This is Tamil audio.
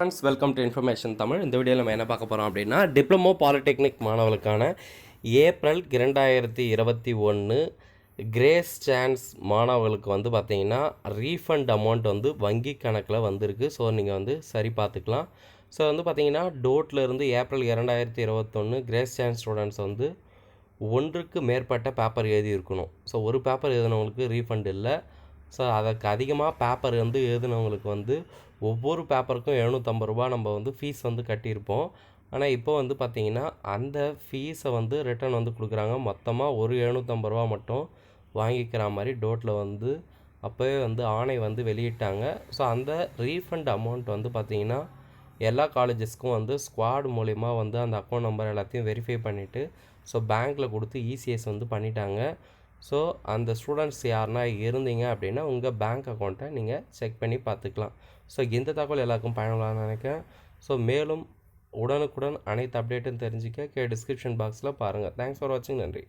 Friends welcome to information Tamil இந்த வீடியோவில் நம்ம என்ன பார்க்க போகிறோம் அப்படின்னா டிப்ளமோ பாலிடெக்னிக் மாணவர்களுக்கான ஏப்ரல் இரண்டாயிரத்தி இருபத்தி ஒன்று கிரேஸ் சான்ஸ் மாணவர்களுக்கு வந்து பார்த்தீங்கன்னா ரீஃபண்ட் அமௌண்ட் வந்து வங்கி கணக்கில் வந்திருக்கு. ஸோ நீங்கள் வந்து சரி பார்த்துக்கலாம். ஸோ வந்து பார்த்தீங்கன்னா டோட்டில் இருந்து ஏப்ரல் இரண்டாயிரத்தி இருபத்தொன்று கிரேஸ் சான்ஸ் ஸ்டூடெண்ட்ஸ் வந்து ஒன்றுக்கு மேற்பட்ட பேப்பர் எழுதி இருக்கணும் ஸோ ஒரு பேப்பர் எழுதினவங்களுக்கு ரீஃபண்ட் இல்லை. ஸோ அதற்கு அதிகமாக பேப்பர் வந்து எழுதினவங்களுக்கு வந்து ஒவ்வொரு பேப்பருக்கும் எழுநூற்றம்பது ரூபா நம்ம வந்து ஃபீஸ் வந்து கட்டியிருப்போம். ஆனால் இப்போ வந்து பார்த்திங்கன்னா அந்த ஃபீஸை வந்து ரிட்டர்ன் வந்து கொடுக்குறாங்க. மொத்தமாக ஒரு எழுநூற்றம்பது ரூபா மட்டும் வாங்கிக்கிற மாதிரி டோட்டில் வந்து அப்போவே வந்து ஆணை வந்து வெளியிட்டாங்க. ஸோ அந்த ரீஃபண்ட் அமௌண்ட் வந்து பார்த்திங்கன்னா எல்லா காலேஜஸ்க்கும் வந்து ஸ்குவாட் மூலிமா வந்து அந்த அக்கௌண்ட் நம்பர் எல்லாத்தையும் வெரிஃபை பண்ணிவிட்டு ஸோ பேங்க்கில் கொடுத்து இசிஎஸ் வந்து பண்ணிட்டாங்க. ஸோ அந்த ஸ்டூடெண்ட்ஸ் யாருனா இருந்தீங்க அப்படின்னா உங்கள் பேங்க் அக்கௌண்ட்டை நீங்கள் செக் பண்ணி பார்த்துக்கலாம். ஸோ இந்த தகவல் எல்லாருக்கும் பயனுள்ளதாக நினைக்கிறேன். ஸோ மேலும் உடனுக்குடன் அனைத்து அப்டேட்டும் தெரிஞ்சுக்க கே டிஸ்கிரிப்ஷன் பாக்ஸில் பாருங்கள் தேங்க்ஸ் ஃபார் வாட்சிங் நன்றி.